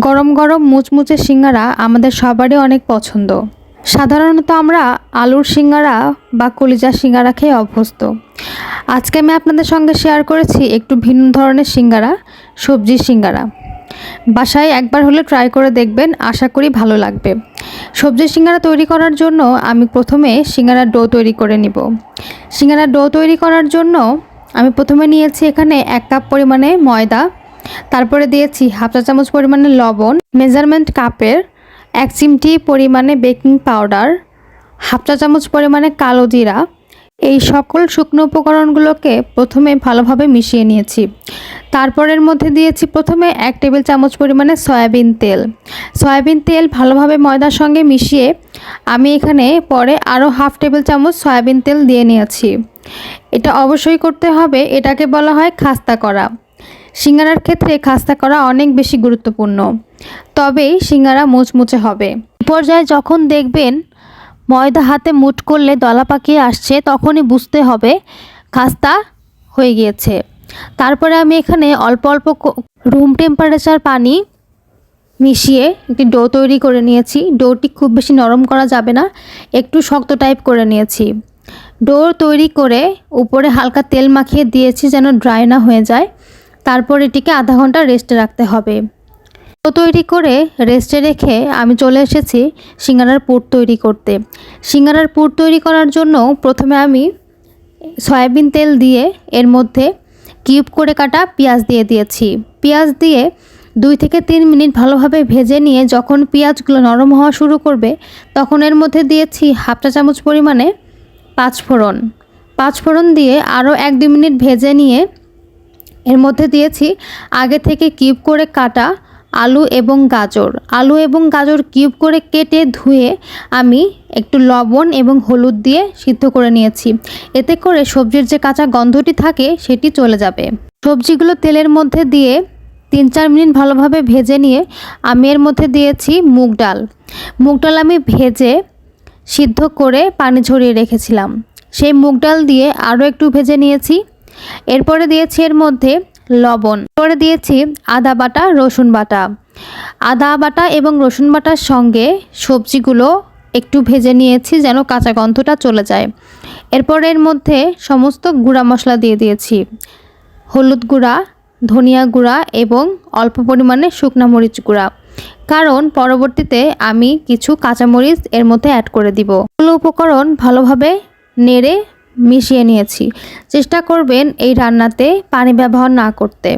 গরম গরম মুচমুচে সিঙ্গারা আমাদের সবারই অনেক পছন্দ। সাধারণত আমরা আলুর সিঙ্গারা বা কলিজার সিঙ্গারা খেয়ে অভ্যস্ত। আজকে আমি আপনাদের সঙ্গে শেয়ার করেছি একটু ভিন্ন ধরনের সিঙ্গারা সবজির সিঙ্গারা। বাসায় একবার হলে ট্রাই করে দেখবেন, আশা করি ভালো লাগবে। সবজির সিঙ্গারা তৈরি করার জন্য আমি প্রথমে সিঙ্গারার ডো তৈরি করে নিব। সিঙ্গারার ডো তৈরি করার জন্য আমি প্রথমে নিয়েছি এখানে এক কাপ পরিমাণে ময়দা তারপরে দিয়েছি হাফ চা চামচ পরিমাণে লবণ, মেজারমেন্ট কাপের এক চিমটি পরিমাণে বেকিং পাউডার, হাফ চা চামচ পরিমাণে কালো জিরা। এই সকল শুকনো উপকরণগুলোকে প্রথমে ভালোভাবে মিশিয়ে নিয়েছি। তারপরের মধ্যে দিয়েছি প্রথমে এক টেবিল চামচ পরিমাণে সয়াবিন তেল। সয়াবিন তেল ভালোভাবে ময়দার সঙ্গে মিশিয়ে আমি এখানে পরে আরও হাফ টেবিল চামচ সয়াবিন তেল দিয়ে নিয়েছি। এটা অবশ্যই করতে হবে, এটাকে বলা হয় খাস্তা করা। সিঙ্গারার ক্ষেত্রে খাস্তা করা অনেক বেশি গুরুত্বপূর্ণ। তবেই সিঙ্গারা মুচমুচে হবে। পর্যায়ে যখন দেখবেন ময়দা হাতে মুট করলে দলা পাকিয়ে আসছে, তখনই বুঝতে হবে খাস্তা হয়ে গিয়েছে। তারপরে আমি এখানে অল্প অল্প রুম টেম্পারেচার পানি মিশিয়ে একটি ডো তৈরি করে নিয়েছি। ডোটি খুব বেশি নরম করা যাবে না, একটু শক্ত টাইপ করে নিয়েছি। ডো তৈরি করে উপরে হালকা তেল মাখিয়ে দিয়েছি যেন ড্রাই না হয়ে যায়। তারপর এটিকে আধা ঘণ্টা রেস্টে রাখতে হবে। ডো তৈরি করে রেস্টে রেখে আমি চলে এসেছি সিঙ্গারার পুর তৈরি করতে। সিঙ্গারার পুর তৈরি করার জন্য প্রথমে আমি সয়াবিন তেল দিয়ে এর মধ্যে কিউব করে কাটা পেঁয়াজ দিয়ে দিয়েছি। পেঁয়াজ দিয়ে দুই থেকে তিন মিনিট ভালোভাবে ভেজে নিয়ে যখন পেঁয়াজগুলো নরম হওয়া শুরু করবে, তখন এর মধ্যে দিয়েছি হাফ চা চামচ পরিমাণে পাঁচফোড়ন। পাঁচফোড়ন দিয়ে আরও এক দুই মিনিট ভেজে নিয়ে এর মধ্যে দিয়েছি আগে থেকে কিউব করে কাটা আলু এবং গাজর। আলু এবং গাজর কিউব করে কেটে ধুয়ে আমি একটু লবণ এবং হলুদ দিয়ে সিদ্ধ করে নিয়েছি। এতে করে সবজির যে কাঁচা গন্ধটি থাকে সেটি চলে যাবে। সবজিগুলো তেলের মধ্যে দিয়ে তিন চার মিনিট ভালোভাবে ভেজে নিয়ে আমি এর মধ্যে দিয়েছি মুগ ডাল। মুগ ডাল আমি ভেজে সিদ্ধ করে পানি ঝরিয়ে রেখেছিলাম। সেই মুগ ডাল দিয়ে আরও একটু ভেজে নিয়েছি। এরপরে দিয়েছি এর মধ্যে লবণ। পরে দিয়েছি আদা বাটা, রসুন বাটা। আদা বাটা এবং রসুন বাটার সঙ্গে সবজিগুলো একটু ভেজে নিয়েছি যেন কাঁচা গন্ধটা চলে যায়। এরপর এর মধ্যে সমস্ত গুঁড়া মশলা দিয়ে দিয়েছি। হলুদ গুঁড়া, ধনিয়া গুঁড়া এবং অল্প পরিমাণে শুকনা মরিচ গুঁড়া। কারণ পরবর্তীতে আমি কিছু কাঁচামরিচ এর মধ্যে অ্যাড করে দিব। এগুলো উপকরণ ভালোভাবে নেড়ে মিশিয়ে নিয়েছি। চেষ্টা করবেন এই রান্নাতে পানি ব্যবহার না করতে।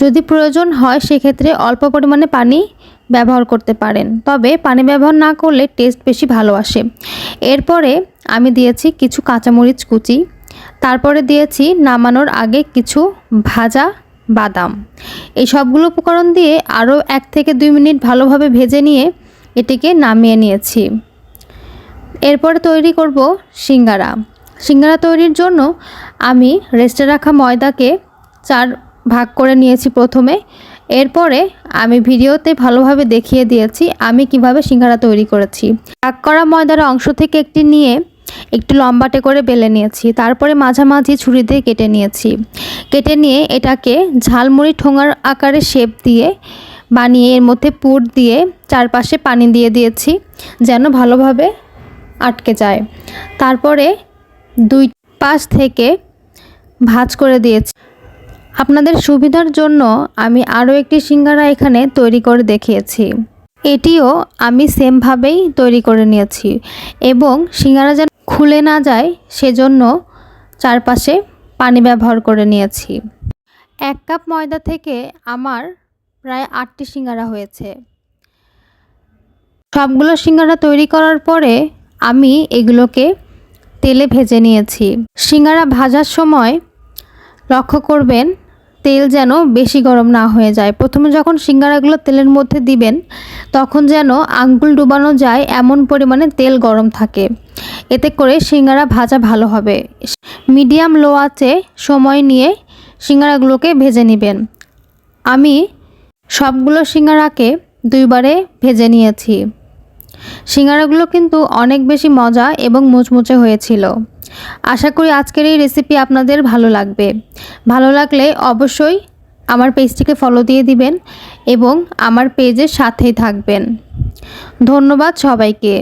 যদি প্রয়োজন হয় সেক্ষেত্রে অল্প পরিমাণে পানি ব্যবহার করতে পারেন। তবে পানি ব্যবহার না করলে টেস্ট বেশি ভালো আসে। এরপরে আমি দিয়েছি কিছু কাঁচামরিচ কুচি। তারপরে দিয়েছি নামানোর আগে কিছু ভাজা বাদাম। এই সবগুলো উপকরণ দিয়ে আরও এক থেকে দুই মিনিট ভালোভাবে ভেজে নিয়ে এটিকে নামিয়ে নিয়েছি। এরপরে তৈরি করব সিঙ্গারা। সিঙ্গারা তৈরির জন্য আমি রেস্টে রাখা ময়দাকে চার ভাগ করে নিয়েছি প্রথমে। এরপরে আমি ভিডিওতে ভালোভাবে দেখিয়ে দিয়েছি আমি কীভাবে সিঙ্গারা তৈরি করেছি। ভাগ করা ময়দার অংশ থেকে একটি নিয়ে একটু লম্বাটে করে বেলে নিয়েছি, তারপরে মাঝামাঝি ছুরি দিয়ে কেটে নিয়েছি। কেটে নিয়ে এটাকে ঝালমুড়ি ঠোঙার আকারে শেপ দিয়ে বানিয়ে এর মধ্যে পুর দিয়ে চারপাশে পানি দিয়ে দিয়েছি যেন ভালোভাবে আটকে যায়। তারপরে দুই পাশ থেকে ভাজ করে দিয়েছি। আপনাদের সুবিধার জন্য আমি আরও একটি সিঙ্গারা এখানে তৈরি করে দেখিয়েছি। এটিও আমি সেমভাবেই তৈরি করে নিয়েছি এবং সিঙ্গারা যেন খুলে না যায়, সেজন্য চারপাশে পানি ব্যবহার করে নিয়েছি। এক কাপ ময়দা থেকে আমার প্রায় আটটি সিঙ্গারা হয়েছে। সবগুলো সিঙ্গারা তৈরি করার পরে আমি এগুলোকে তেলে ভেজে নিয়েছি। সিঙ্গারা ভাজার সময় লক্ষ্য করবেন, তেল যেন বেশি গরম না হয়ে যায়। প্রথমে যখন সিঙ্গারাগুলো তেলের মধ্যে দিবেন, তখন যেন আঙ্গুল ডুবানো যায়, এমন পরিমাণে তেল গরম থাকে। এতে করে সিঙ্গারা ভাজা ভালো হবে। মিডিয়াম লো আছে সময় নিয়ে সিঙ্গারাগুলোকে ভেজে নেবেন। আমি সবগুলো সিঙ্গারাকে দুইবারে ভেজে নিয়েছি। সিঙ্গারাগুলো কিন্তু অনেক বেশি মজা এবং মুচমুচে হয়েছিল। আশা করি আজকের এই রেসিপি আপনাদের ভালো লাগবে। ভালো লাগলে অবশ্যই আমার পেজটিকে ফলো দিয়ে দিবেন এবং আমার পেজের সাথেই থাকবেন। ধন্যবাদ সবাইকে।